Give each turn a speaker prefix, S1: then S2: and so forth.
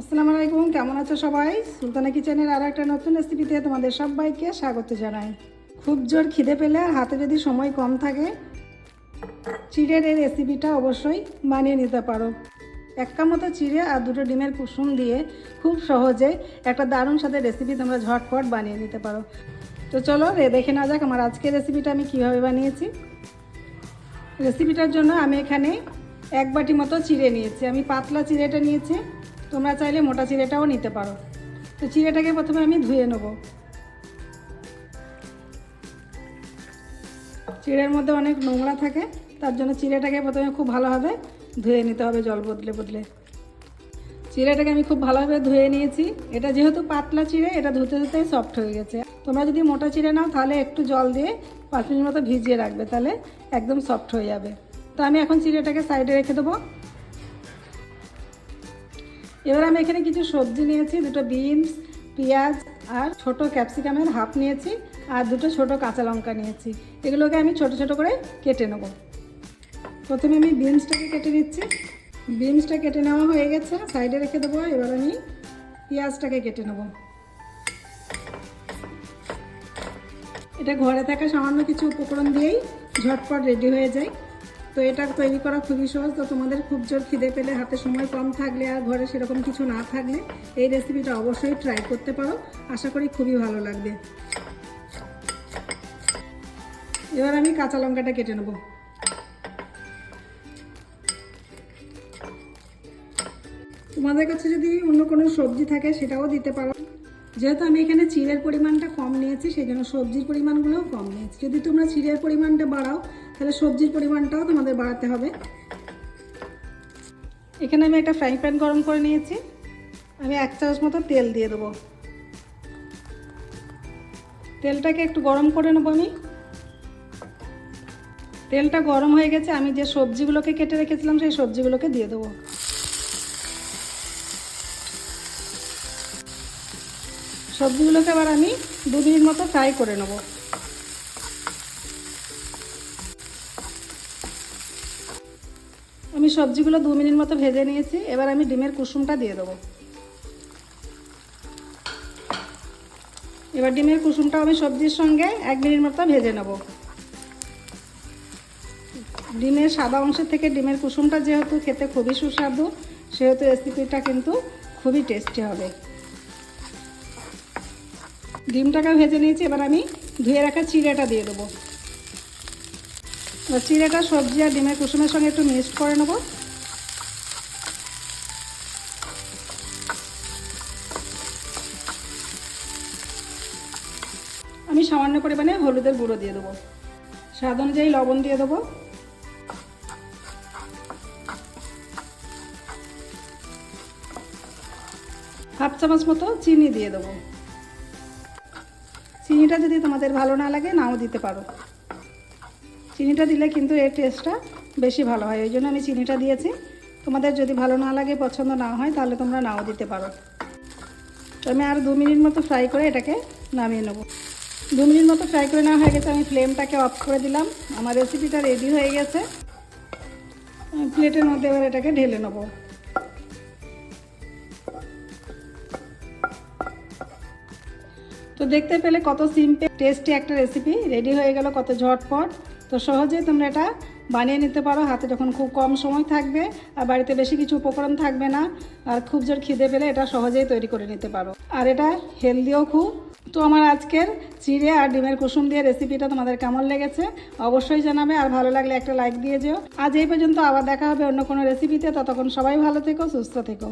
S1: আসসালামু আলাইকুম, কেমন আছো সবাই? সুলতানা কিচেনের আর একটা নতুন রেসিপিতে তোমাদের সবাইকে স্বাগত জানাই। খুব জোর খিদে পেলে আর হাতে যদি সময় কম থাকে, চিড়ের এই রেসিপিটা অবশ্যই বানিয়ে নিতে পারো। একটা মতো চিড়ে আর দুটো ডিমের কুসুম দিয়ে খুব সহজে একটা দারুণ সাথে রেসিপি তোমরা ঝটপট বানিয়ে নিতে পারো। তো চলো, রে দেখে না যাক আমার আজকের রেসিপিটা আমি কীভাবে বানিয়েছি। রেসিপিটার জন্য আমি এখানে এক বাটি মতো চিড়ে নিয়েছি। আমি পাতলা চিড়েটা নিয়েছি। তোমরা চাইলে মোটা চিড়েটাও নিতে পারো। তো চিড়েটাকে প্রথমে আমি ধুয়ে নেব। চিড়ের মধ্যে অনেক নোংরা থাকে, তার জন্য চিড়েটাকে প্রথমে খুব ভালোভাবে ধুয়ে নিতে হবে জল বদলে বদলে। চিড়েটাকে আমি খুব ভালোভাবে ধুয়ে নিয়েছি। এটা যেহেতু পাতলা চিড়ে, এটা ধুতে ধুতে সফট হয়ে গেছে। তোমরা যদি মোটা চিড়ে নাও, তাহলে একটু জল দিয়ে পাঁচ মিনিট মতো ভিজিয়ে রাখবে, তাহলে একদম সফট হয়ে যাবে। তো আমি এখন চিড়েটাকে সাইডে রেখে দেবো। এবার আমি এখানে কিছু সবজি নিয়েছি, দুটো বিনস, পেঁয়াজ আর ছোট ক্যাপসিকামের হাফ নিয়েছি আর দুটো ছোট কাঁচা লঙ্কা নিয়েছি। এগুলোকে আমি ছোট ছোট করে কেটে নেব। প্রথমে আমি বিনসটাকে কেটে নিচ্ছি। বিনসটা কেটে নেওয়া হয়ে গেছে, সাইডে রেখে দেবো। এবার আমি পেঁয়াজটাকে কেটে নেব। এটা ঘরে থাকা সামান্য কিছু উপকরণ দিয়েই ঝটপট রেডি হয়ে যায়। তো এটা তৈরি করা খুবই সহজ। তো তোমাদের খুব জোর খিদে পেলে হাতে সময় কম থাকলে আর ঘরে সেরকম কিছু না থাকলে এই রেসিপিটা অবশ্যই ট্রাই করতে পারো। আশা করি খুবই ভালো লাগবে। এবার আমি কাঁচা লঙ্কাটা কেটে নেব। তোমাদের কাছে যদি অন্য কোনো সবজি থাকে সেটাও দিতে পারো। যেহেতু আমি এখানে চিড়ের পরিমাণটা কম নিয়েছি সেই জন্য সবজির পরিমাণগুলোও কম নিয়েছি। যদি তোমরা চিড়ের পরিমাণটা বাড়াও, তাহলে সবজির পরিমাণটাও তোমাদের বাড়াতে হবে। এখানে আমি একটা ফ্রাই প্যান গরম করে নিয়েছি। আমি এক চামচ মতো তেল দিয়ে দেবো। তেলটাকে একটু গরম করে নেব আমি। তেলটা গরম হয়ে গেছে, আমি যে সবজিগুলোকে কেটে রেখেছিলাম, সেই সবজিগুলোকে দিয়ে দেবো। সবজিগুলোকে আবার আমি দু মিনিট মতো ফ্রাই করে নেব। আমি সবজিগুলো দু মিনিট মতো ভেজে নিয়েছি, এবার আমি ডিমের কুসুমটা দিয়ে দেবো। এবার ডিমের কুসুমটাও আমি সবজির সঙ্গে এক মিনিট মতো ভেজে নেব। ডিমের সাদা অংশের থেকে ডিমের কুসুমটা যেহেতু খেতে খুবই সুস্বাদু, সেহেতু রেসিপিটা কিন্তু খুবই টেস্টি হবে। ডিমটাকে ভেজে নিয়েছি, এবার আমি ধুয়ে রাখা চিড়েটা দিয়ে দেবো। এবার চিড়েটা সবজি আর ডিমের কুসুমের সঙ্গে একটু মিক্সড করে নেব। আমি সামান্য পরিমাণে হলুদের গুঁড়ো দিয়ে দেবো। স্বাদ অনুযায়ী লবণ দিয়ে দেবো। হাফ চামচ মতো চিনি দিয়ে দেবো। চিনিটা যদি তোমাদের ভালো না লাগে, নাও দিতে পারো। চিনিটা দিলে কিন্তু এর টেস্টটা বেশি ভালো হয়। ওই জন্য আমি চিনিটা দিয়েছি। তোমাদের যদি ভালো না লাগে, পছন্দ না হয়, তাহলে তোমরা নাও দিতে পারো। তো আমি আর দু মিনিট মতো ফ্রাই করে এটাকে নামিয়ে নেব। দু মিনিট মতো ফ্রাই করে নেওয়া হয়ে গেছে। আমি ফ্লেমটাকে অফ করে দিলাম। আমার রেসিপিটা রেডি হয়ে গেছে। প্লেটের মধ্যে এবার এটাকে ঢেলে নেব। তো দেখতে পেলে কত সিম্পল টেস্টি একটা রেসিপি রেডি হয়ে গেল কত ঝটপট। তো সহজেই তোমরা এটা বানিয়ে নিতে পারো, হাতে যখন খুব কম সময় থাকবে, আর বাড়িতে বেশি কিছু উপকরণ থাকবে না, আর খুব জোর খিদে পেলে এটা সহজেই তৈরি করে নিতে পারো। আর এটা হেলদিও খুব। তো আমার আজকের চিড়ে আর ডিমের কুসুম দিয়ে রেসিপিটা তোমাদের কেমন লেগেছে, অবশ্যই জানাবে, আর ভালো লাগলে একটা লাইক দিয়ে যেও। আজ এই পর্যন্ত আবার দেখা হবে অন্য কোনো রেসিপিতে ততক্ষণ সবাই ভালো থেকো, সুস্থ থেকো।